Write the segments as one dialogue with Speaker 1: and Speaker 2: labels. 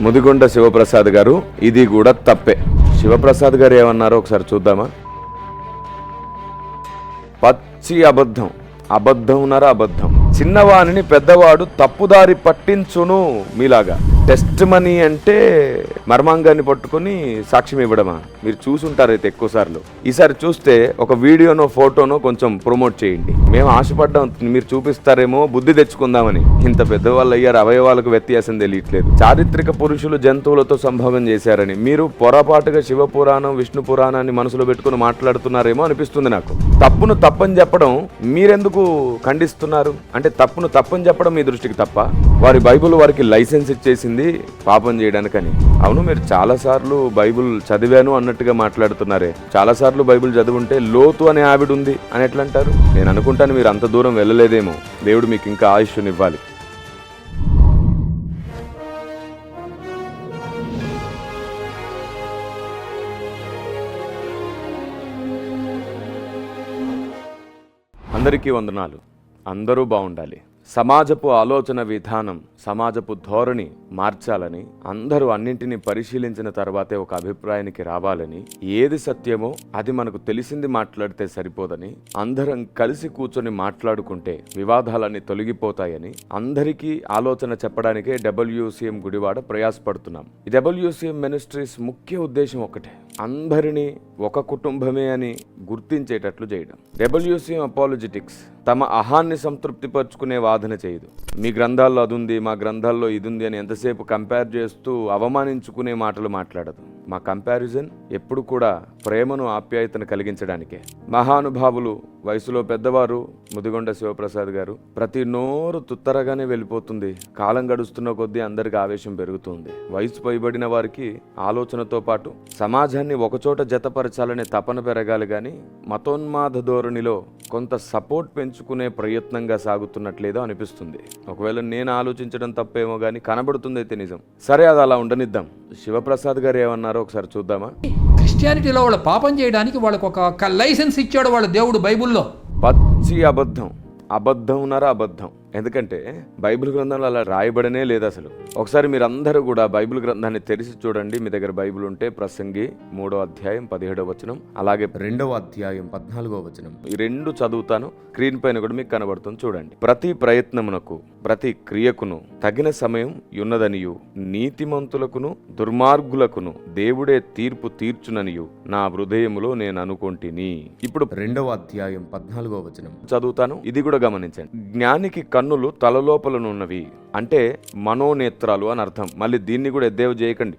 Speaker 1: ముదిగొండ శివప్రసాద్ గారు ఇది కూడా తప్పే. శివప్రసాద్ గారు ఏమన్నారో ఒకసారి చూద్దామా? పచ్చి అబద్ధం. అబద్ధం ఉన్నారా? అబద్ధం. చిన్నవాణిని పెద్దవాడు తప్పుదారి పట్టించును మీలాగా. టెస్ట్ మనీ అంటే మర్మాంగాన్ని పట్టుకొని సాక్ష్యం ఇవ్వడమా? మీరు చూసుంటారైతే ఎక్కువ సార్లు ఈసారి చూస్తే ఒక వీడియోనో ఫోటోనో కొంచెం ప్రమోట్ చేయండి. మేము ఆశపడ్డాం మీరు చూపిస్తారేమో బుద్ధి తెచ్చుకుందామని. ఇంత పెద్దవాళ్ళు అయ్యారు అవయవాలకు వ్యత్యాసం తెలియట్లేదు. చారిత్రక పురుషులు జంతువులతో సంభోగం చేశారని. మీరు పొరపాటుగా శివ పురాణం విష్ణు పురాణాన్ని మనసులో పెట్టుకుని మాట్లాడుతున్నారేమో అనిపిస్తుంది నాకు. తప్పును తప్పని చెప్పడం మీరెందుకు ఖండిస్తున్నారు? అంటే తప్పును తప్పని చెప్పడం మీ దృష్టికి తప్ప? వారి బైబిల్ వారికి లైసెన్స్ ఇచ్చేసింది పాపం చేయడానికని. అవును మీరు చాలా సార్లు బైబిల్ చదివాను అన్నట్టుగా మాట్లాడుతున్నారే. చాలా సార్లు బైబిల్ లోతు అనే ఆవిడ ఉంది అని ఎట్లా అంటారు నేను అనుకుంటాను మీరు అంత దూరం వెళ్ళలేదేమో. దేవుడు మీకు ఇంకా ఆయుష్నివ్వాలి అందరికీ వందనాలు. అందరూ బాగుండాలి. సమాజపు ఆలోచన విధానం సమాజపు ధోరణి మార్చాలని అందరూ అన్నింటినీ పరిశీలించిన తర్వాతే ఒక అభిప్రాయానికి రావాలని ఏది సత్యమో అది మనకు తెలిసింది మాట్లాడితే సరిపోదని అందరం కలిసి కూర్చొని మాట్లాడుకుంటే వివాదాలన్నీ తొలగిపోతాయని అందరికీ ఆలోచన చెప్పడానికే డబ్ల్యూసీఎం గుడివాడ ప్రయాసపడుతున్నాం. డబ్ల్యూసీఎం మినిస్ట్రీస్ ముఖ్య ఉద్దేశం ఒకటే అందరినీ ఒక కుటుంబమే అని గుర్తించేటట్లు చేయడం. డబ్ల్యూసీఎం అపాలజిటిక్స్ తమ అహాన్ని సంతృప్తిపరుచుకునే వాదన చేయదు. మీ గ్రంథాల్లో అది ఉంది మా గ్రంథాల్లో ఇది ఉంది అని ఎంతసేపు కంపేర్ చేస్తూ అవమానించుకునే మాటలు మాట్లాడదు. మా కంపారిజన్ ఎప్పుడు కూడా ప్రేమను ఆప్యాయతను కలిగించడానికే. మహానుభావులు వయసులో పెద్దవారు ముదిగొండ శివప్రసాద్ గారు ప్రతి నోరు తుత్తరగానే వెళ్ళిపోతుంది. కాలం గడుస్తున్న కొద్దీ అందరికి ఆవేశం పెరుగుతుంది. వయసు పైబడిన వారికి ఆలోచనతో పాటు సమాజాన్ని ఒకచోట జతపరచాలనే తపన పెరగాలి కానీ మతోన్మాద ధోరణిలో కొంత సపోర్ట్ పెంచుకునే ప్రయత్నంగా సాగుతున్నట్లేదో అనిపిస్తుంది. ఒకవేళ నేను ఆలోచించడం తప్పేమో కానీ కనబడుతుంది అయితే నిజం. సరే అది అలా ఉండనిద్దాం. శివప్రసాద్ గారు ఏమన్నారో ఒకసారి చూద్దామా?
Speaker 2: క్రిస్టియానిటీలో వాళ్ళ పాపం చేయడానికి వాళ్ళకు ఒక లైసెన్స్ ఇచ్చాడు వాళ్ళ దేవుడు బైబుల్లో.
Speaker 1: పచ్చి అబద్ధం. అబద్ధం ఉన్నారా అబద్ధం. ఎందుకంటే బైబిల్ గ్రంథంలో అలా రాయబడనే లేదు అసలు. ఒకసారి మీరందరూ కూడా బైబిల్ గ్రంథాన్ని తెరిచి చూడండి. మీ దగ్గర బైబిల్ ఉంటే ప్రసంగి మూడో అధ్యాయం పదిహేడవ వచనం అలాగే రెండవ అధ్యాయం పద్నాలుగో వచనం. ఈ రెండు చదువుతాను. స్క్రీన్ పైన కూడా మీకు కనబడుతుంది చూడండి. ప్రతి ప్రయత్నమునకు ప్రతి క్రియకును తగిన సమయం ఉన్నదనియు నీతిమంతులకును దుర్మార్గులకును దేవుడే తీర్పు తీర్చుననియు నా హృదయములో నేను అనుకొంటిని. ఇప్పుడు రెండవ అధ్యాయం పద్నాలుగో వచనం. చదువుతాను. ఇది కూడా గమనించండి. జ్ఞానికి కన్నులు తలలోపలనున్నవి అంటే మనోనేత్రాలు అని అర్థం. మళ్ళీ దీన్ని కూడా ఎద్దేవ చేయకండి.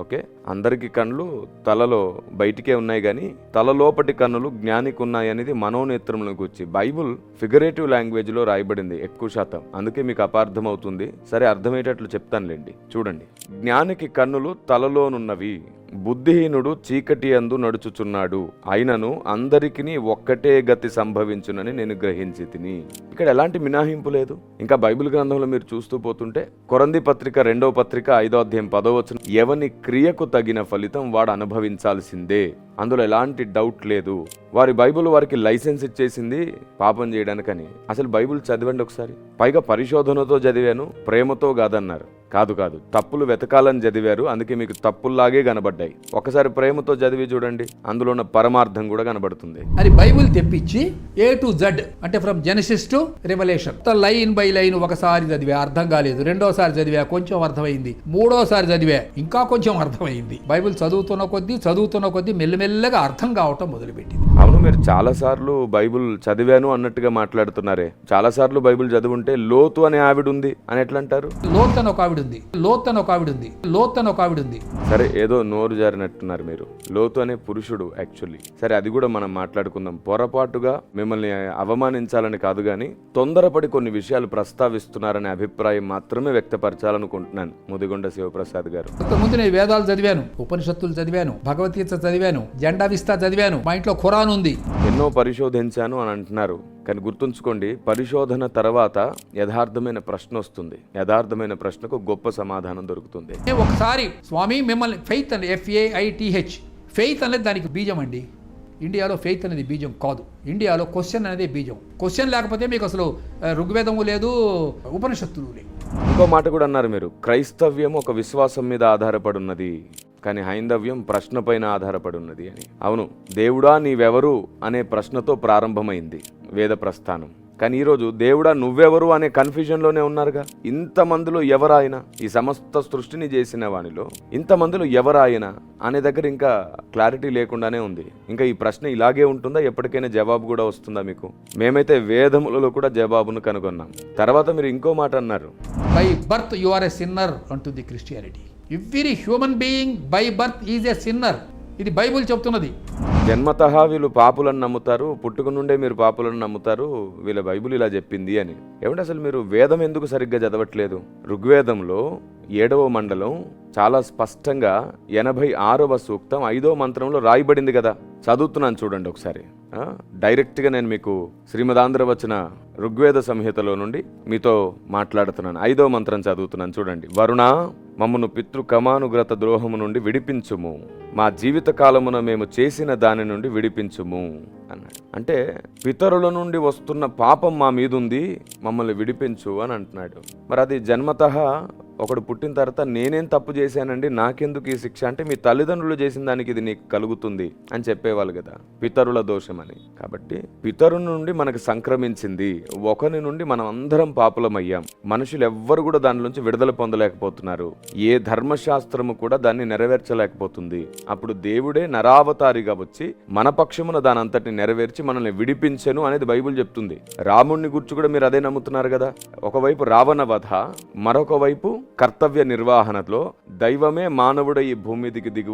Speaker 1: ఓకే? అందరికీ కన్నులు తలలో బయటికే ఉన్నాయి కానీ తలలోపటి కన్నులు జ్ఞానికి ఉన్నాయి అనేది మనోనేత్రములను గురించి. బైబుల్ ఫిగరేటివ్ లాంగ్వేజ్లో రాయబడింది ఎక్కువ శాతం. అందుకే మీకు అపార్థం అవుతుంది సరే అర్థమయ్యేటట్లు చెప్తానులేండి. చూడండి. జ్ఞానికి కన్నులు తలలోనున్నవి. బుద్ధిహీనుడు చీకటి అందు నడుచుచున్నాడు. అయినను అందరికిని ఒక్కటే గతి సంభవించునని నేను గ్రహించి తిని ఇక్కడ ఎలాంటి మినహాయింపు లేదు. ఇంకా బైబిల్ గ్రంథంలో మీరు చూస్తూ పోతుంటే కొరంది పత్రిక రెండవ పత్రిక ఐదో అధ్యాయం పదో వచ్చిన ఎవని క్రియకు తగిన ఫలితం వాడు అనుభవించాల్సిందే. అందులో ఎలాంటి డౌట్ లేదు. వారి బైబిల్ వారికి లైసెన్స్ ఇచ్చేసింది పాపం చేయడానికని. అసలు బైబిల్ చదివండి ఒకసారి. పైగా పరిశోధనతో చదివాను ప్రేమతో కాదన్నారు. కాదు కాదు. తప్పులు వెతకాలని చదివారు. అందుకే మీకు తప్పుల్లాగే కనబడ్డాయి. ఒకసారి ప్రేమతో చదివి చూడండి. అందులో ఉన్న పరమార్థం కూడా కనబడుతుంది.
Speaker 2: అది బైబిల్ తెప్పించి ఏ టు జడ్ అంటే from Genesis to revolution line by line ఒకసారి చదివా అర్థం కాలేదు. రెండోసారి చదివా కొంచెం అర్థమైంది. మూడోసారి చదివా ఇంకా కొంచెం అర్థమైంది. బైబిల్ చదువుతున్న కొద్దీ చదువుతున్న కొద్దీ మెల్లమెల్లగా అర్థం కావటం మొదలుపెట్టింది.
Speaker 1: మీరు చాలా సార్లు బైబిల్ చదివాను అన్నట్టుగా మాట్లాడుతున్నారే. చాలా సార్లు బైబిల్ చదివుంటే లోతు అనే ఆవిడ ఉంది అని ఎట్లా అంటారు
Speaker 2: లోత్ అని ఒక ఆవిడ ఉంది. లోత్ అని ఒక ఆవిడ ఉంది. లోత్ అని ఒక ఆవిడ ఉంది.
Speaker 1: సరే ఏదో నోరు జారినట్టున్నారు మీరు. లోతు అనే పురుషుడు యాక్చువల్లీ సరే అది కూడా మనం మాట్లాడుకుందాం. పొరపాటుగా మిమ్మల్ని అవమానించాలని కాదు కానీ తొందరపడి కొన్ని విషయాలు ప్రస్తావిస్తున్నారనే అభిప్రాయం మాత్రమే వ్యక్తపరచాలనుకుంటున్నాను ముదిగొండ శివప్రసాద్ గారు.
Speaker 2: ముందు నేను వేదాలు చదివాను ఉపనిషత్తులు చదివాను భగవద్గీత చదివాను జెండా విస్తా చదివాను మా ఇంట్లో ఖురాన్ ఉంది.
Speaker 1: ఎన్నో పరిశోధించాను అని అంటున్నారు. కానీ గుర్తుంచుకోండి పరిశోధన తర్వాత యథార్థమైన ప్రశ్న వస్తుంది. యథార్థమైన ప్రశ్నకు గొప్ప సమాధానం దొరుకుతుంది.
Speaker 2: ఒకసారి స్వామి మిమ్మల్ని ఫెయిత్ అని ఎఫ్ఏఐటిహెచ్ ఫెయిత్ అనేది దానికి బీజం అండి. ఇండియాలో ఫెయిత్ అనేది బీజం కాదు. ఇండియాలో క్వశ్చన్ అనేది బీజం. క్వశ్చన్ లేకపోతే మీకు అసలు ఋగ్వేదము లేదు ఉపనిషత్తులు లేవు.
Speaker 1: ఇంకో మాట కూడా అన్నారు మీరు క్రైస్తవ్యం ఒక విశ్వాసం మీద ఆధారపడి ఉన్నది కానీ హైందవ్యం ప్రశ్నపైన ఆధారపడి ఉన్నది అని. అవును దేవుడా నీవెవరు అనే ప్రశ్నతో ప్రారంభమైంది వేద ప్రస్థానం. కానీ ఈరోజు దేవుడా నువ్వెవరు అనే కన్ఫ్యూజన్లోనే ఉన్నారుగా? ఇంతమందిలో ఎవరాయన? ఈ సమస్త సృష్టిని చేసిన వానిలో ఇంతమందిలో ఎవరాయన? అనే దగ్గర ఇంకా క్లారిటీ లేకుండానే ఉంది. ఇంకా ఈ ప్రశ్న ఇలాగే ఉంటుందా? ఎప్పటికైనా జవాబు కూడా వస్తుందా మీకు? మేమైతే వేదములలో కూడా జవాబును కనుగొన్నాం. తర్వాత మీరు ఇంకో మాట అన్నారు.
Speaker 2: By birth you are a sinner అంటుంది Christianity every human being by birth is a sinner ఇది బైబుల్ చెప్తున్నది.
Speaker 1: జన్మతః వీళ్ళు పాపులను నమ్ముతారు పుట్టుక నుండే మీరు పాపులను నమ్ముతారు వీళ్ళ బైబిల్ ఇలా చెప్పింది అని. ఏమంటే అసలు మీరు వేదం ఎందుకు సరిగ్గా చదవట్లేదు? ఋగ్వేదంలో ఏడవ మండలం చాలా స్పష్టంగా ఎనభై ఆరవ సూక్తం ఐదవ మంత్రంలో రాయబడింది కదా. చదువుతున్నాను చూడండి ఒకసారి. డైరెక్ట్గా నేను మీకు శ్రీమదాంధ్ర వచ్చిన ఋగ్వేద సంహితలో నుండి మీతో మాట్లాడుతున్నాను. ఐదో మంత్రం చదువుతున్నాను చూడండి. వరుణ మమ్మను పితృ కమానుగ్రత ద్రోహము నుండి విడిపించుము. మా జీవితకాలమున మేము చేసిన దాని నుండి విడిపించుము అన్నాడు. అంటే పితరుల నుండి వస్తున్న పాపం మా మీదుంది మమ్మల్ని విడిపించు అని అంటున్నాడు. మరి అది జన్మత ఒకడు పుట్టిన తర్వాత నేనేం తప్పు చేశానండి నాకెందుకు ఈ శిక్ష? అంటే మీ తల్లిదండ్రులు చేసిన దానికి ఇది నీకు కలుగుతుంది అని చెప్పేవాళ్ళు కదా పితరుల దోషం అని కాబట్టి పితరు నుండి మనకు సంక్రమించింది ఒకరి నుండి మనం అందరం పాపులమయ్యాం. మనుషులు ఎవ్వరు కూడా దాని నుంచి విడుదల పొందలేకపోతున్నారు. ఏ ధర్మశాస్త్రము కూడా దాన్ని నెరవేర్చలేకపోతుంది. అప్పుడు దేవుడే నరావతారిగా వచ్చి మన పక్షమున దాని అంతటిని నెరవేర్చి మనల్ని విడిపించెను అనేది బైబిల్ చెప్తుంది. రాముణ్ణి గుర్చి కూడా మీరు అదే నమ్ముతున్నారు కదా. ఒకవైపు రావణ వధ మరొక వైపు కర్తవ్య నిర్వహణలో దైవమే మానవుడ ఈ భూమి మీదికి దిగి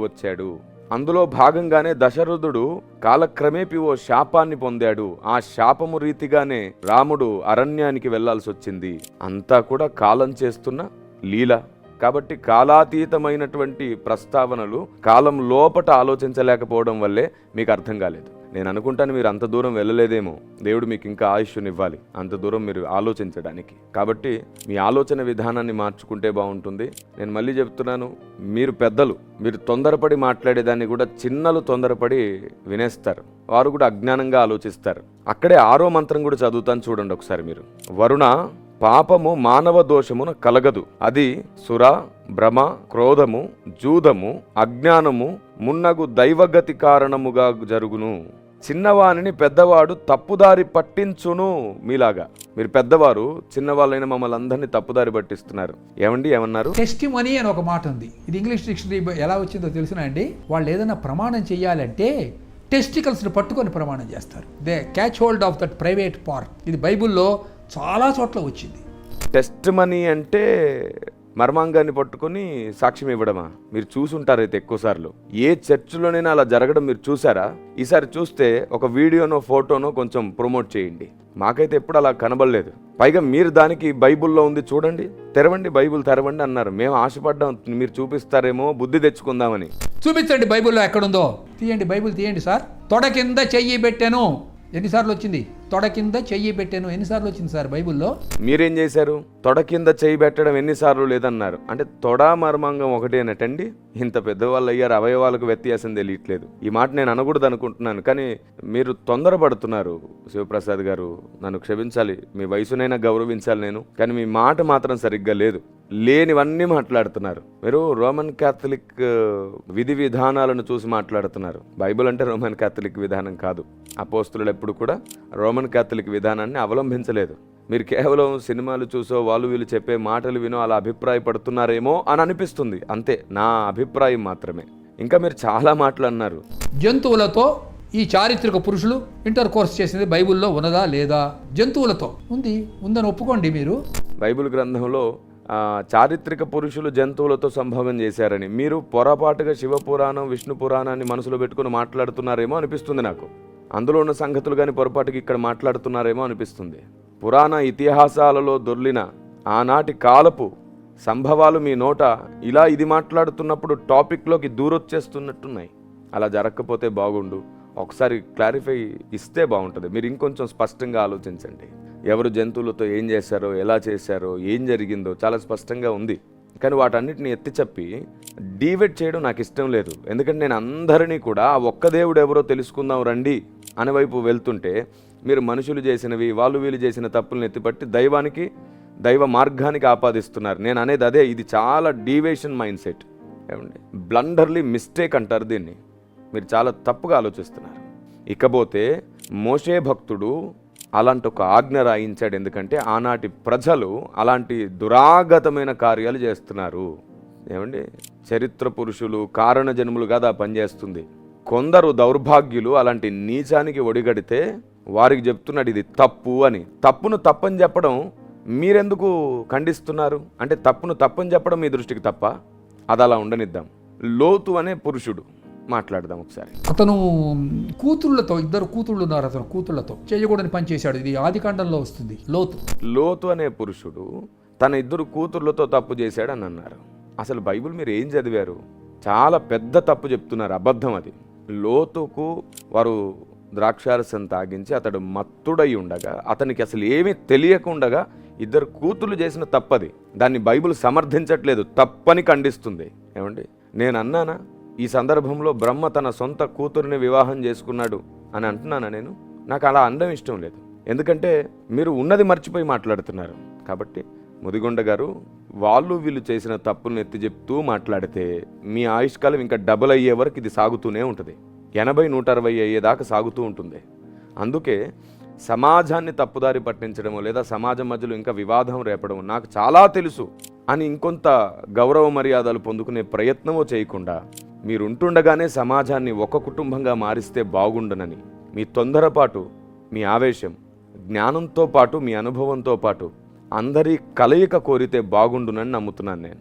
Speaker 1: అందులో భాగంగానే దశరథుడు కాలక్రమేపి ఓ శాపాన్ని పొందాడు. ఆ శాపము రీతిగానే రాముడు అరణ్యానికి వెళ్ళాల్సి వచ్చింది అంతా కూడా కాలం చేస్తున్న లీల. కాబట్టి కాలాతీతమైనటువంటి ప్రస్తావనలు కాలం లోపట ఆలోచించలేకపోవడం వల్లే మీకు అర్థం కాలేదు. నేను అనుకుంటాను మీరు అంత దూరం వెళ్ళలేదేమో. దేవుడు మీకు ఇంకా ఆయుష్నివ్వాలి. అంత దూరం మీరు ఆలోచించడానికి. కాబట్టి మీ ఆలోచన విధానాన్ని మార్చుకుంటే బాగుంటుంది. నేను మళ్ళీ చెప్తున్నాను మీరు పెద్దలు మీరు తొందరపడి మాట్లాడేదాన్ని కూడా చిన్నలు తొందరపడి వినేస్తారు. వారు కూడా అజ్ఞానంగా ఆలోచిస్తారు. అక్కడే ఆరో మంత్రం కూడా చదువుతాను చూడండి ఒకసారి మీరు. వరుణ పాపము మానవ దోషమున కలగదు. అది సుర భ్రమ క్రోధము జూదము అజ్ఞానము మున్నగు దైవగతి కారణముగా జరుగును. చిన్నవానిని పెద్దవాడు తప్పుదారి పట్టించును మీలాగా. మీరు పెద్దవారు చిన్నవాళ్ళైన మమ్మల్ని అందరినీ తప్పుదారి పట్టిస్తున్నారు. ఏమండి ఏమన్నారు?
Speaker 2: టెస్టిమనీ అని ఒక మాట ఉంది. ఇది ఇంగ్లీష్ డిక్షనరీ ఎలా వచ్చిందో తెలుసునా అండి. వాళ్ళు ఏదైనా ప్రమాణం చేయాలంటే టెస్టికల్స్ని పట్టుకొని ప్రమాణం చేస్తారు. They catch hold of that private part ఇది బైబిల్లో చాలా చోట్ల వచ్చింది.
Speaker 1: టెస్ట్ మనీ అంటే మర్మాంగాన్ని పట్టుకొని సాక్ష్యం ఇవ్వడమా? మీరు చూసుంటారు అయితే ఎక్కువసార్లు. ఏ చర్చిలోనైనా అలా జరగడం మీరు చూసారా? ఈసారి చూస్తే ఒక వీడియోనో ఫోటోనో కొంచెం ప్రమోట్ చేయండి. మాకైతే ఎప్పుడు అలా కనబడలేదు. పైగా మీరు దానికి బైబిల్లో ఉంది చూడండి. తెరవండి బైబిల్ తెరవండి అన్నారు. మేము ఆశపడ్డాం మీరు చూపిస్తారేమో బుద్ధి తెచ్చుకుందామని.
Speaker 2: చూపించండి బైబిల్లో ఎక్కడుందో. తీయండి బైబిల్ తీయండి సార్. తొడ కింద చెయ్యి పెట్టాను. ఎన్నిసార్లు వచ్చింది? తొడ కింద చెయ్యి పెట్టాను. ఎన్నిసార్లు వచ్చింది సార్ బైబుల్లో?
Speaker 1: మీరేం చేశారు? తొడ కింద చేయి పెట్టడం ఎన్నిసార్లు లేదన్నారు. అంటే తొడ మర్మాంగం ఒకటేనటండి. ఇంత పెద్దవాళ్ళు అయ్యారు. అవయవాలకు వ్యత్యాసం తెలియట్లేదు. ఈ మాట నేను అనకూడదు అనుకుంటున్నాను. కానీ మీరు తొందరపడుతున్నారు. శివప్రసాద్ గారు నన్ను క్షమించాలి. మీ వయసునైనా గౌరవించాలి నేను. కానీ మీ మాట మాత్రం సరిగ్గా లేదు. లేనివన్నీ మాట్లాడుతున్నారు. మీరు రోమన్ క్యాథలిక్ విధి విధానాలను చూసి మాట్లాడుతున్నారు. బైబిల్ అంటే రోమన్ క్యాథలిక్ విధానం కాదు. అపోస్తులు ఎప్పుడు కూడా రోమన్ క్యాథలిక్ విధానాన్ని అవలంబించలేదు. మీరు కేవలం సినిమాలు చూసో వాళ్ళు వీళ్ళు చెప్పే మాటలు వినో అలా అభిప్రాయపడుతున్నారేమో అని అనిపిస్తుంది. అంతే నా అభిప్రాయం మాత్రమే. ఇంకా మీరు చాలా మాటలు అన్నారు.
Speaker 2: జంతువులతో ఈ చారిత్రక పురుషులు ఇంటర్ కోర్స్ చేసింది బైబిల్లో ఉన్నదా లేదా? జంతువులతో. ఉంది ఉందని ఒప్పుకోండి మీరు.
Speaker 1: బైబిల్ గ్రంథంలో చారిత్రక పురుషులు జంతువులతో సంభోగం చేశారని. మీరు పొరపాటుగా శివ పురాణం విష్ణు పురాణాన్ని మనసులో పెట్టుకుని మాట్లాడుతున్నారేమో అనిపిస్తుంది నాకు. అందులో ఉన్న సంగతులు కానీ పొరపాటుకి ఇక్కడ మాట్లాడుతున్నారేమో అనిపిస్తుంది. పురాణ ఇతిహాసాలలో దొర్లిన ఆనాటి కాలపు సంభవాలు మీ నోట ఇలా ఇది మాట్లాడుతున్నప్పుడు టాపిక్లోకి దూరొచ్చేస్తున్నట్టున్నాయి. అలా జరగకపోతే బాగుండు. ఒకసారి క్లారిఫై ఇస్తే బాగుంటుంది. మీరు ఇంకొంచెం స్పష్టంగా ఆలోచించండి. ఎవరు జంతువులతో ఏం చేశారో ఎలా చేశారో ఏం జరిగిందో చాలా స్పష్టంగా ఉంది. కానీ వాటన్నిటిని ఎత్తి చెప్పి డీవెట్ చేయడం నాకు ఇష్టం లేదు. ఎందుకంటే నేను అందరినీ కూడా ఆ ఒక్క దేవుడు ఎవరో తెలుసుకుందాం రండి అని వైపు వెళ్తుంటే మీరు మనుషులు చేసినవి వాళ్ళు వీళ్ళు చేసిన తప్పులను ఎత్తిపట్టి దైవానికి దైవ మార్గానికి ఆపాదిస్తున్నారు. నేను అనేది అదే. ఇది చాలా డీవేషన్ మైండ్ సెట్ ఏమండి? బ్లండర్లీ మిస్టేక్ అంటారు దీన్ని. మీరు చాలా తప్పుగా ఆలోచిస్తున్నారు. ఇకపోతే మోషే భక్తుడు అలాంటి ఒక ఆజ్ఞ రాయించాడు. ఎందుకంటే ఆనాటి ప్రజలు అలాంటి దురాగతమైన కార్యాలు చేస్తున్నారు. ఏమండి? చరిత్ర పురుషులు కారణ జన్ములు కాదు పనిచేస్తుంది కొందరు దౌర్భాగ్యులు అలాంటి నీచానికి ఒడిగడితే వారికి చెప్తున్నాడు ఇది తప్పు అని. తప్పును తప్పని చెప్పడం మీరెందుకు ఖండిస్తున్నారు? అంటే తప్పును తప్పని చెప్పడం మీ దృష్టికి తప్ప? అది అలా ఉండనిద్దాం. లోతు అనే పురుషుడు. మాట్లాడదాం ఒకసారి.
Speaker 2: అతను కూతుళ్ళతో ఇద్దరు కూతుళ్ళు ఉన్నారు అతను కూతుళ్ళతో. చేయకూడని పని చేశాడు. ఇది ఆదికాండంలో వస్తుంది. లోతు.
Speaker 1: లోతు అనే పురుషుడు తన ఇద్దరు కూతుర్లతో తప్పు చేశాడని అన్నారు. అసలు బైబిల్ మీరు ఏం చదివారు? చాలా పెద్ద తప్పు చెప్తున్నారు. అబద్ధం అది. లోతుకు వారు ద్రాక్షారసం తాగించి అతడు మత్తుడై ఉండగా అతనికి అసలు ఏమీ తెలియకుండగా ఇద్దరు కూతుర్లు చేసిన తప్పది. దాన్ని బైబిల్ సమర్థించట్లేదు. తప్పని ఖండిస్తుంది. ఏమండి? నేను అన్నానా? ఈ సందర్భంలో బ్రహ్మ తన సొంత కూతురిని వివాహం చేసుకున్నాడు అని అంటున్నానా నేను? నాకు అలా అందం ఇష్టం లేదు. ఎందుకంటే మీరు ఉన్నది మర్చిపోయి మాట్లాడుతున్నారు. కాబట్టి ముదిగొండ గారు వాళ్ళు వీళ్ళు చేసిన తప్పులను ఎత్తి చెప్తూ మాట్లాడితే మీ ఆయుష్కాలం ఇంకా డబుల్ అయ్యే వరకు ఇది సాగుతూనే ఉంటుంది. ఎనభై నూట అరవై అయ్యేదాకా సాగుతూ ఉంటుంది. అందుకే సమాజాన్ని తప్పుదారి పట్టించడము లేదా సమాజం మధ్యలో ఇంకా వివాదం రేపడం నాకు చాలా తెలుసు అని ఇంకొంత గౌరవ మర్యాదలు పొందుకునే ప్రయత్నమో చేయకుండా మీరుంటుండగానే సమాజాన్ని ఒక కుటుంబంగా మారిస్తే బాగుండనని. మీ తొందరపాటు మీ ఆవేశం జ్ఞానంతో పాటు మీ అనుభవంతో పాటు అందరి కలయిక కోరితే బాగుండునని నమ్ముతున్నాను నేను.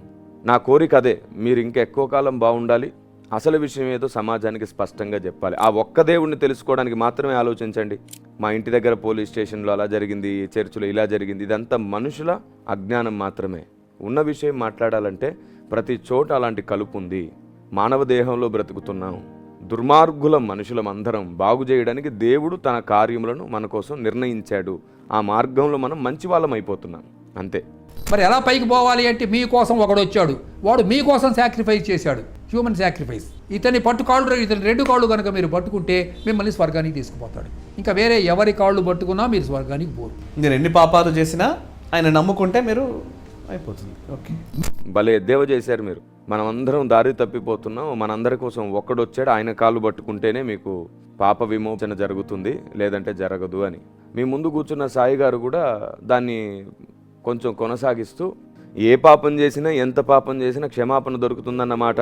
Speaker 1: నా కోరిక అదే మీరు ఇంకా ఎక్కువ కాలం బాగుండాలి. అసలు విషయం ఏదో సమాజానికి స్పష్టంగా చెప్పాలి. ఆ ఒక్క దేవుడిని తెలుసుకోవడానికి మాత్రమే ఆలోచించండి. మా ఇంటి దగ్గర పోలీస్ స్టేషన్లో అలా జరిగింది చర్చిలో ఇలా జరిగింది ఇదంతా మనుషుల అజ్ఞానం మాత్రమే. ఉన్న విషయం మాట్లాడాలంటే ప్రతి చోట అలాంటి కలుపు ఉంది మానవ దేహంలో బ్రతుకుతున్నాం. దుర్మార్గుల మనుషులం అందరం బాగు చేయడానికి దేవుడు తన కార్యములను మన కోసం నిర్ణయించాడు. ఆ మార్గంలో మనం మంచి వాళ్ళం అయిపోతున్నాం. అంతే.
Speaker 2: మరి ఎలా పైకి పోవాలి అంటే మీకోసం ఒకడు వచ్చాడు వాడు మీకోసం సాక్రిఫైస్ చేశాడు. హ్యూమన్ సాక్రిఫైస్ ఇతని పట్టు కాళ్ళు ఇతని రెండు కాళ్ళు కనుక మీరు పట్టుకుంటే మిమ్మల్ని స్వర్గానికి తీసుకుపోతాడు. ఇంకా వేరే ఎవరి కాళ్ళు పట్టుకున్నా మీరు స్వర్గానికి పోరు.
Speaker 3: మీరు ఎన్ని పాపాలు చేసినా ఆయన నమ్ముకుంటే మీరు అయిపోతుంది. ఓకే.
Speaker 1: భలే ఎద్దేవ చేశారు మీరు. మనమందరం దారి తప్పిపోతున్నాం. మనందరి కోసం ఒక్కడొచ్చాడు. ఆయన కాళ్ళు పట్టుకుంటేనే మీకు పాప విమోచన జరుగుతుంది. లేదంటే జరగదు అని. మీ ముందు కూర్చున్న సాయి గారు కూడా దాన్ని కొంచెం కొనసాగిస్తూ ఏ పాపం చేసినా ఎంత పాపం చేసినా క్షమాపణ దొరుకుతుందన్నమాట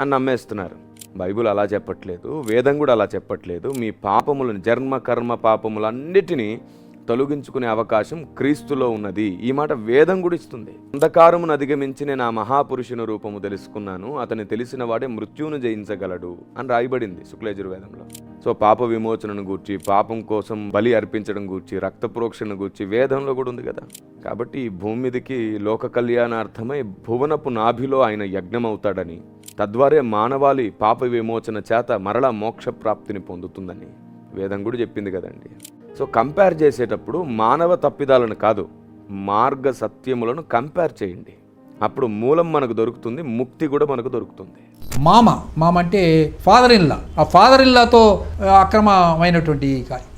Speaker 1: అని నమ్మేస్తున్నారు. బైబుల్ అలా చెప్పట్లేదు. వేదం కూడా అలా చెప్పట్లేదు. మీ పాపములను జన్మ కర్మ పాపములన్నిటినీ తొలగించుకునే అవకాశం క్రీస్తులో ఉన్నది. ఈ మాట వేదం కూడా ఇస్తుంది. అంధకారమును అధిగమించి నేను ఆ మహాపురుషుని రూపము తెలుసుకున్నాను. అతని తెలిసిన వాడే మృత్యువును జయించగలడు అని రాయబడింది శుక్లయజుర్వేదంలో సో పాప విమోచనను గూర్చి పాపం కోసం బలి అర్పించడం గూర్చి రక్త ప్రోక్షణ గూర్చి వేదంలో కూడా ఉంది కదా. కాబట్టి ఈ భూమి మీదకి లోక కళ్యాణార్థమై భువనపు నాభిలో ఆయన యజ్ఞమవుతాడని తద్వారే మానవాళి పాప విమోచన చేత మరలా మోక్ష ప్రాప్తిని పొందుతుందని వేదం కూడా చెప్పింది కదండి. సో కంపేర్ చేసేటప్పుడు మానవ తప్పిదాలను కాదు మార్గ సత్యములను కంపేర్ చేయండి. అప్పుడు మూలం మనకు దొరుకుతుంది ముక్తి కూడా మనకు దొరుకుతుంది.
Speaker 2: మామ మామ అంటే ఫాదర్ ఇన్లా ఆ ఫాదర్ ఇన్లాతో అక్రమమైనటువంటి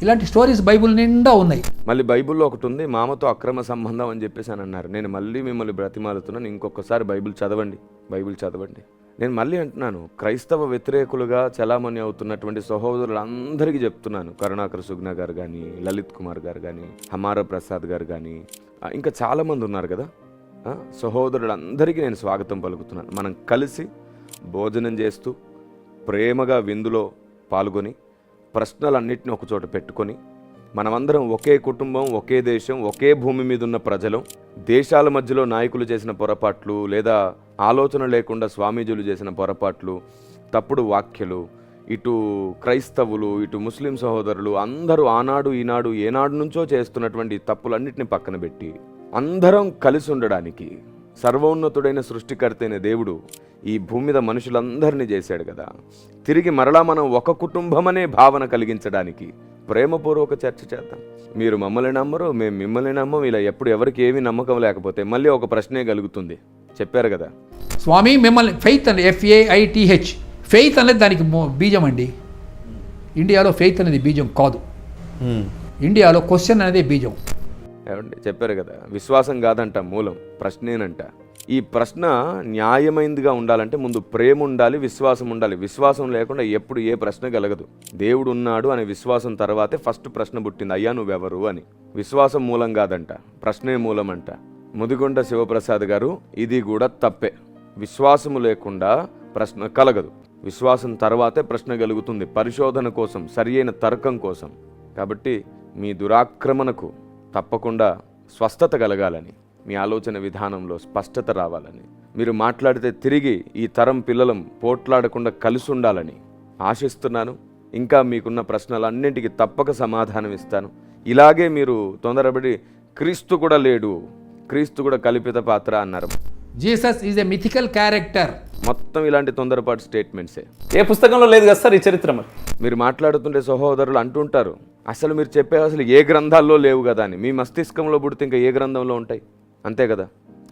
Speaker 2: ఇలాంటి స్టోరీస్ బైబుల్ నిండా ఉన్నాయి.
Speaker 1: మళ్ళీ బైబిల్లో ఒకటి ఉంది మామతో అక్రమ సంబంధం అని చెప్పేసి అని అన్నారు. నేను మళ్ళీ మిమ్మల్ని బ్రతిమాలుతున్నాను ఇంకొకసారి బైబిల్ చదవండి బైబిల్ చదవండి. నేను మళ్ళీ అంటున్నాను క్రైస్తవ వ్యతిరేకులుగా చలామణి అవుతున్నటువంటి సహోదరులందరికీ చెప్తున్నాను. కరుణాకర్ సుగ్న గారు కానీ లలిత్ కుమార్ గారు కానీ హమారా ప్రసాద్ గారు కానీ ఇంకా చాలామంది ఉన్నారు కదా? సహోదరులందరికీ నేను స్వాగతం పలుకుతున్నాను. మనం కలిసి భోజనం చేస్తూ ప్రేమగా విందులో పాల్గొని ప్రశ్నలన్నింటినీ ఒకచోట పెట్టుకొని మనమందరం ఒకే కుటుంబం ఒకే దేశం ఒకే భూమి మీద ఉన్న ప్రజలు. దేశాల మధ్యలో నాయకులు చేసిన పొరపాట్లు లేదా ఆలోచన లేకుండా స్వామీజీలు చేసిన పొరపాట్లు తప్పుడు వాక్యలు ఇటు క్రైస్తవులు ఇటు ముస్లిం సహోదరులు అందరూ ఆనాడు ఈనాడు ఏనాడు నుంచో చేస్తున్నటువంటి తప్పులన్నింటినీ పక్కన పెట్టి అందరం కలిసి ఉండడానికి సర్వోన్నతుడైన సృష్టికర్త అయిన దేవుడు ఈ భూమి మీద మనుషులందరినీ చేశాడు కదా. తిరిగి మరలా మనం ఒక కుటుంబమనే భావన కలిగించడానికి ప్రేమపూర్వక చర్చ చేద్దాం. మీరు మమ్మల్ని నమ్మరు మేము మిమ్మల్ని నమ్మం. ఇలా ఎప్పుడు ఎవరికి ఏమీ నమ్మకం లేకపోతే మళ్ళీ ఒక ప్రశ్నే కలుగుతుంది. చెప్పారు కదా.
Speaker 2: స్వామి మిమ్మల్ని ఫెయిత్ అని ఎఫ్ఏఐటిహెచ్ ఫెయిత్ అనేది దానికి బీజం అండి. ఇండియాలో ఫెయిత్ అనేది బీజం కాదు. ఇండియాలో క్వశ్చన్ అనేది బీజం.
Speaker 1: ఏమండి? చెప్పారు కదా విశ్వాసం కాదంట మూలం ప్రశ్నేనంట. ఈ ప్రశ్న న్యాయమైనదిగా ఉండాలంటే ముందు ప్రేమ ఉండాలి విశ్వాసం ఉండాలి. విశ్వాసం లేకుండా ఎప్పుడు ఏ ప్రశ్న కలగదు. దేవుడు ఉన్నాడు అనే విశ్వాసం తర్వాతే ఫస్ట్ ప్రశ్న పుట్టింది అయ్యా నువ్వెవరు? అని. విశ్వాసం మూలం కాదంట ప్రశ్నే మూలం అంట ముదిగొండ శివప్రసాద్ గారు ఇది కూడా తప్పే. విశ్వాసము లేకుండా ప్రశ్న కలగదు. విశ్వాసం తర్వాతే ప్రశ్న కలుగుతుంది. పరిశోధన కోసం సరియైన తర్కం కోసం. కాబట్టి మీ దురాక్రమణకు తప్పకుండా స్వస్థత కలగాలని మీ ఆలోచన విధానంలో స్పష్టత రావాలని మీరు మాట్లాడితే తిరిగి ఈ తరం పిల్లలం పోట్లాడకుండా కలిసి ఉండాలని ఆశిస్తున్నాను. ఇంకా మీకున్న ప్రశ్నలన్నింటికి తప్పక సమాధానం ఇస్తాను. ఇలాగే మీరు తొందరపడి క్రీస్తు కూడా లేడు క్రీస్తు కూడా కల్పిత పాత్ర అన్నారు.
Speaker 2: Jesus is a mythical character
Speaker 1: మొత్తం ఇలాంటి తొందరపాటు స్టేట్మెంట్సే
Speaker 3: ఏ పుస్తకంలో లేదు కదా సార్ ఈ చరిత్ర మరి?
Speaker 1: మీరు మాట్లాడుతుంటే సహోదరులు అంటుంటారు అసలు మీరు చెప్పే అసలు ఏ గ్రంథాల్లో లేవు కదా అని. మీ మస్తిష్కంలో పుడితే ఇంకా ఏ గ్రంథంలో ఉంటాయి? అంతే కదా.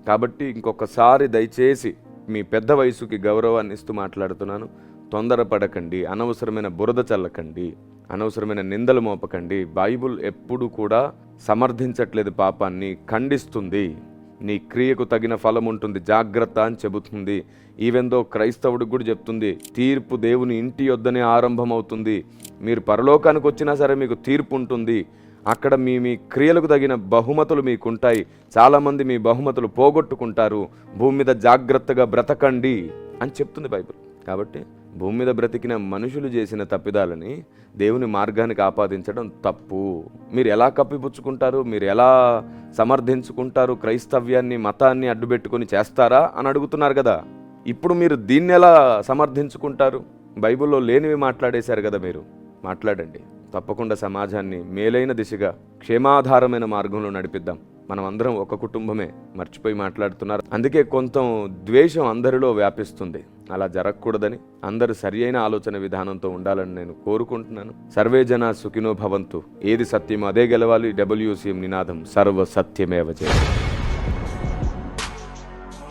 Speaker 1: కాబట్టి ఇంకొకసారి దయచేసి మీ పెద్ద వయసుకి గౌరవాన్ని ఇస్తూ మాట్లాడుతున్నాను. తొందరపడకండి అనవసరమైన బురద చల్లకండి అనవసరమైన నిందలు మోపకండి. బైబుల్ ఎప్పుడు కూడా సమర్థించట్లేదు పాపాన్ని ఖండిస్తుంది. నీ క్రియకు తగిన ఫలం ఉంటుంది జాగ్రత్త అని చెబుతుంది. ఈవెందో క్రైస్తవుడికి కూడా చెప్తుంది. తీర్పు దేవుని ఇంటి యొద్దనే ఆరంభమవుతుంది. మీరు పరలోకానికి వచ్చినా సరే మీకు తీర్పు ఉంటుంది. అక్కడ మీ మీ క్రియలకు తగిన బహుమతులు మీకుంటాయి. చాలామంది మీ బహుమతులు పోగొట్టుకుంటారు. భూమి మీద జాగ్రత్తగా బ్రతకండి అని చెప్తుంది బైబిల్. కాబట్టి భూమి మీద బ్రతికిన మనుషులు చేసిన తప్పిదాలని దేవుని మార్గానికి ఆపాదించడం తప్పు. మీరు ఎలా కప్పిపుచ్చుకుంటారు? మీరు ఎలా సమర్థించుకుంటారు? క్రైస్తవ్యాన్ని మతాన్ని అడ్డుపెట్టుకొని చేస్తారా అని అడుగుతున్నారు కదా. ఇప్పుడు మీరు దీన్ని ఎలా సమర్థించుకుంటారు? బైబిల్లో లేనివి మాట్లాడేశారు కదా మీరు. మాట్లాడండి. తప్పకుండా సమాజాన్ని మేలైన దిశగా క్షేమాధారమైన మార్గంలో నడిపిద్దాం. మనం అందరం ఒక కుటుంబమే మర్చిపోయి మాట్లాడుతున్నారు. అందుకే కొంత ద్వేషం అందరిలో వ్యాపిస్తుంది. అలా జరగకూడదని అందరూ సరి అయిన ఆలోచన విధానంతో ఉండాలని నేను కోరుకుంటున్నాను. సర్వే జన సుఖినో భవంతు. ఏది సత్యం అదే గెలవాలి. డబ్ల్యూసీఎం నినాదం సర్వ సత్యమేవ జయ.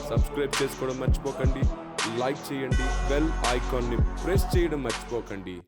Speaker 4: సబ్స్క్రైబ్ చేసుకోవడం మర్చిపోకండి. లైక్ చేయండి. బెల్ ఐకాన్ని ప్రెస్ చేయడం మర్చిపోకండి.